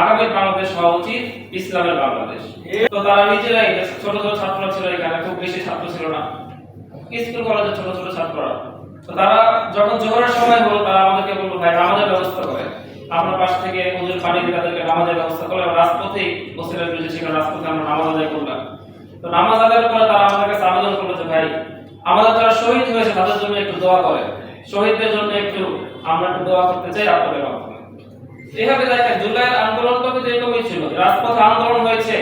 আগামী বাংলাদেশ হওয়া উচিত, ইসলামের বাংলাদেশ। তো তারা নিজেরাই ছোট ছোট ছাত্র ছিল এখানে, খুব বেশি ছাত্র ছিল না। স্কুল কলেজের ছোট ছোট ছাত্ররা। তো তারা যখন জোহরের সময় হলো, তারা আমাদেরকে বলল, ভাই, নামাজের ব্যবস্থা করে। আমরা পাশ থেকে হুজুর পানি দিয়ে তাদেরকে নামাজের ব্যবস্থা করে রাজপথেই বসিলের বিরুদ্ধে সেখানে রাজপথে আমরা নামাজ আদায় করলাম। তো নামাজ আদায়ের পরে তারা আমাদের কাছে আবেদন করল যে, ভাই, আমাদের যারা শহীদ হয়েছে, তাদের জন্য একটু দোয়া করে। শহীদদের জন্য একটু আমরা একটু দোয়া করতে চাই আপনাদের এভাবে দেখেন জুলাইয়ের আন্দোলনটা কিন্তু এরকমই ছিল রাজপথে আন্দোলন হয়েছে,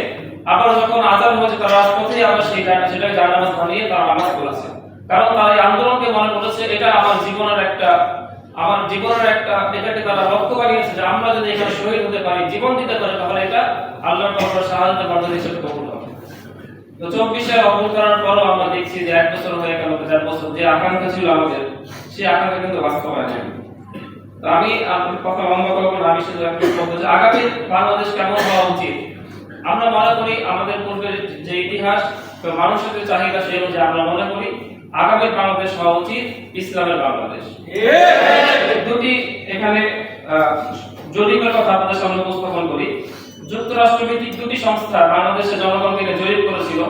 আবার যখন আজান হয়েছে, তারা রাজপথেই আবার সেই সেটাই জানামাজ বানিয়ে তারা নামাজ পড়েছে। কারণ তারা এই আন্দোলনকে মনে করেছে, এটা আমার জীবনের একটা, আমার জীবনের একটা, এটাকে তারা লক্ষ্য বানিয়েছে যে আমরা যদি এখানে শহীদ হতে পারি, জীবন দিতে পারি, তাহলে এটা আল্লাহর পক্ষ সাহায্য বার্তা হিসেবে কবুল হবে। তো চব্বিশে অবল করার পরও আমরা দেখছি যে এক বছর হয়ে গেল দেড় বছর, যে আকাঙ্ক্ষা ছিল আমাদের, সেই আকাঙ্ক্ষা কিন্তু বাস্তবায়ন হয়নি। আমি আপনার কথা লম্বা করব না, আমি শুধু একটা বলতে চাই আগামী বাংলাদেশ কেমন হওয়া উচিত? আমরা মনে করি আমাদের পূর্বের যে ইতিহাস, তো মানুষের যে চাহিদা সেই অনুযায়ী আমরা মনে করি আগামী বাংলাদেশ হওয়া উচিত, ইসলামের বাংলাদেশ। দুটি এখানে জরিপের কথা আপনাদের সামনে উপস্থাপন করি। যুক্তরাষ্ট্র ভিত্তিক দুটি সংস্থা বাংলাদেশের জনগণকে জরিপ করেছিল।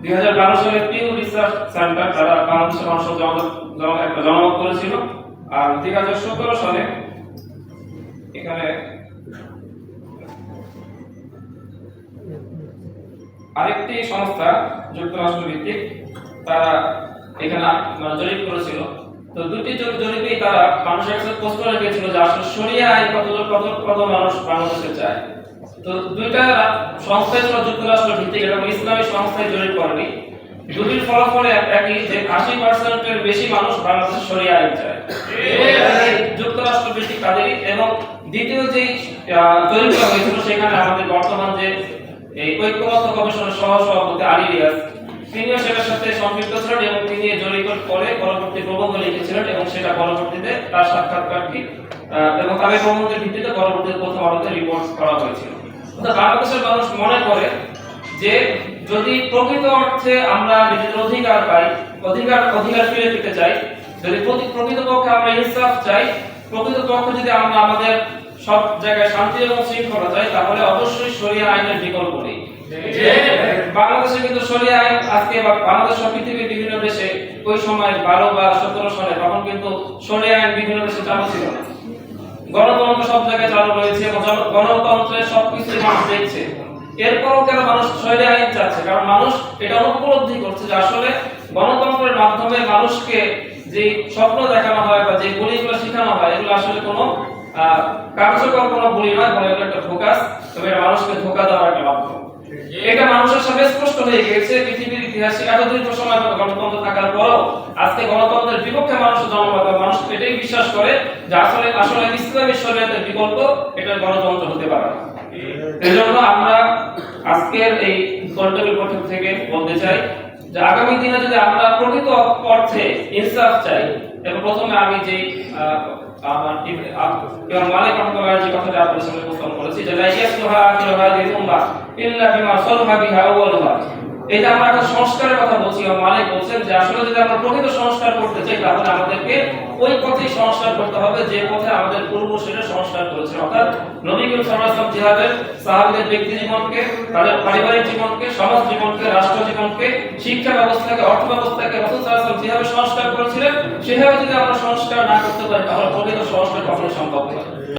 দুই হাজার বারো সালে পিউ রিসার্চ সেন্টার, তারা বাংলাদেশের মানুষের জনমত করেছিল। আর দুই হাজার সতেরো সালে এখানে আরেকটি সংস্থা যুক্তরাষ্ট্র ভিত্তিক তারা এখানে মানে জরিপ করেছিল। তো দুটি জ- জরিপেই তারা মানুষের কাছে প্রশ্ন রেখেছিল যে আসলে সরিয়া আইন কত কত কত মানুষ বাংলাদেশে চায়। তো দুইটা সংস্থাই ছিল যুক্তরাষ্ট্র ভিত্তিক এবং ইসলামী সংস্থায় জরিপ করেনি। দুটির ফলাফলে এক- একই যে আশি পার্সেন্টের বেশি মানুষ বাংলাদেশে সরিয়া আইন চায়। যুক্তরাষ্ট্র ভিত্তিক তাদেরই এবং দ্বিতীয় যে জরিপটা হয়েছিল সেখানে আমাদের বর্তমান যে এই ঐক্যবদ্ধ কমিশনের সহ সভাপতি আলী রিয়াজ তিনিও সেটার সাথে সম্পৃক্ত ছিলেন এবং তিনি জরিপ করে পরবর্তী প্রবন্ধ লিখেছিলেন এবং সেটা পরবর্তীতে তার সাক্ষাৎকারটি এবং তাদের প্রবন্ধের ভিত্তিতে পরবর্তীতে প্রথম আলোতে রিপোর্ট করা হয়েছিল। বাংলাদেশের মানুষ মনে করে যে যদি প্রকৃত অর্থে আমরা নিজেদের অধিকার পাই অধিকার অধিকার ফিরে পেতে চাই যদি প্রকৃতপক্ষে আমরা ইনসাফ চাই প্রকৃতপক্ষে যদি আমরা আমাদের সব জায়গায় শান্তি এবং শৃঙ্খলা চাই তাহলে অবশ্যই শরিয়া আইনের বিকল্প নেই। বাংলাদেশে কিন্তু শরিয়া আইন আজকে বা বাংলাদেশ পৃথিবীর বিভিন্ন দেশে ওই সময় বারো বা সতেরো সালে তখন কিন্তু শরিয়া আইন বিভিন্ন দেশে চালু ছিল না। গণতন্ত্র সব জায়গায় চালু রয়েছে এবং গণতন্ত্রের সবকিছু মানুষ দেখছে। এরপরও কেন মানুষ শরীরে আইন চাচ্ছে? কারণ মানুষ এটা উপলব্ধি করছে যে আসলে গণতন্ত্রের মাধ্যমে মানুষকে যে স্বপ্ন দেখানো হয় বা যে বলিগুলো শেখানো হয়, এগুলো আসলে কোনো কার্যকর কোনো নয় এগুলো একটা ফোকাস তবে মানুষকে ধোকা দেওয়ার একটা এটা মানুষের স্পষ্ট হয়ে গেছে পৃথিবীর ইতিহাসে এত দীর্ঘ সময় গণতন্ত্র থাকার পরও আজকে গণতন্ত্রের বিপক্ষে মানুষ জনমত মানুষ এটাই বিশ্বাস করে যে আসলে আসলে ইসলামী শরীয়তের বিকল্প এটা গণতন্ত্র হতে পারে এজন্য আমরা আজকের এই কন্ট্রোলের পক্ষ থেকে বলতে চাই যে আগামী দিনে যদি আমরা প্রকৃত অর্থে ইনসাফ চাই এবং প্রথমে আমি যে মালিক রহমাতুল্লাহ যে কথাটা আপনাদের সামনে উপস্থাপন করেছি, যে লা ইয়াসলুহা আখিরু হাদিহিল উম্মাহ ইল্লা বিমা বিহা যে আমরা একটা সংস্কারের কথা বলছি মালিক বলছেন যে আসলে যদি আমরা প্রকৃত সংস্কার করতে চাই, তাহলে আমাদেরকে ওই পথেই সংস্কার করতে হবে, যে পথে আমাদের পূর্বসূরীরা সংস্কার করেছে। অর্থাৎ নবী করিম সাল্লাল্লাহু সাহাবীদের ব্যক্তি জীবনকে, তাদের পারিবারিক জীবনকে, সমাজ জীবনকে, রাষ্ট্র জীবনকে, শিক্ষা ব্যবস্থাকে, অর্থ ব্যবস্থাকে রাসূল সাল্লাল্লাহু যেভাবে সংস্কার করেছিলেন, সেভাবে যদি আমরা সংস্কার না করতে পারি, তাহলে প্রকৃত সংস্কার কখনো সম্ভব নয়।